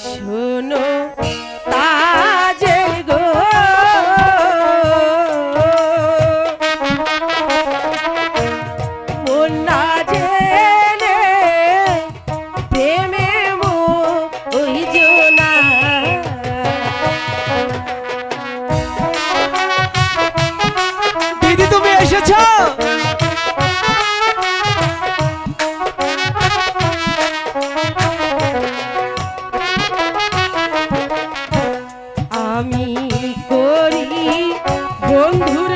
শোনো বন্ধুর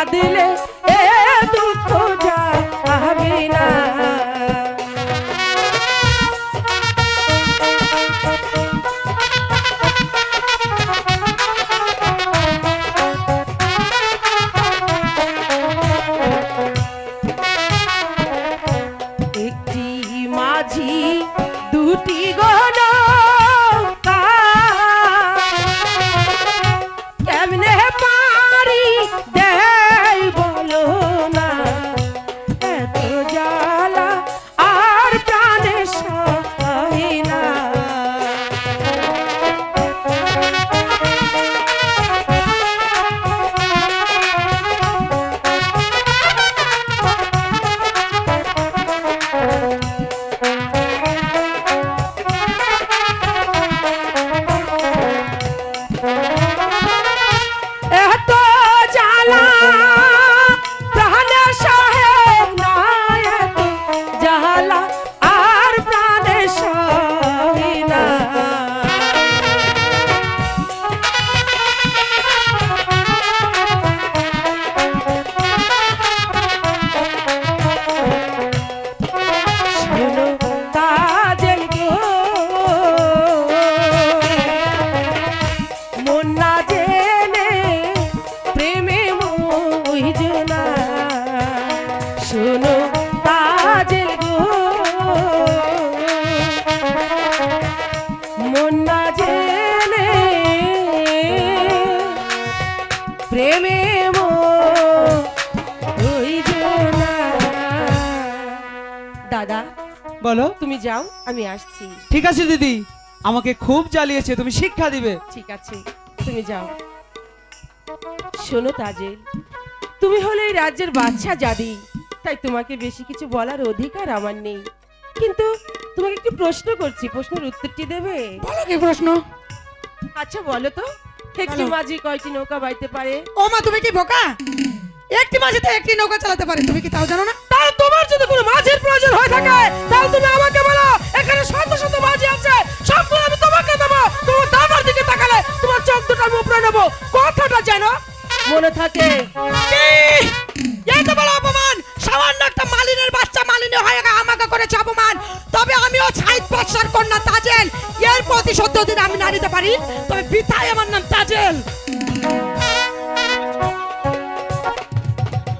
cadê দাদা। বলো। তুমি যাও আমি আসছি। ঠিক আছে দিদি। আমাকে খুব জ্বালিয়েছে তুমি শিক্ষা দিবে। ঠিক আছে তুমি যাও। শোনো তাজেল তুমি হলে এই রাজ্যের বাচ্চা জাদি। তাই তোমাকে বেশি কিছু বলার অধিকার আমার নেই। কিন্তু তোমাকে একটু প্রশ্ন করছি প্রশ্নের উত্তরটি দেবে? বলো কি প্রশ্ন? আচ্ছা বলো তো। একটি মাঝি কয়টি নৌকা বাইতে পারে? ও মা তুমি কি বোকা? একটি মাঝিতে একটি নৌকা চালাতে পারে তুমি কি তাও জানো না? তাও তোমার যদি কোনো মাঝির প্রয়োজন হয়ে থাকে, তাহলে তুমি আমাকে বলো, এখানে শত শত মাঝি আছে, সবগুলো আমি তোমাকে দেবো। তোমার দাদার দিকে তাকালে তোমার চোখ দুটো আমি উপরে নেব। কথাটা জানো মনে থাকে। এই তো অপমান। সামান্য একটা মালিনের বাচ্চা মালিনী হয়ে আমাকে করেছে অপমান। তবে আমিও ছাইত বৎসর কন্যা তাজেল। এর প্রতিশোধ যদি আমি না নিতে পারি, তবে পিতাই আমার নাম তাজেল।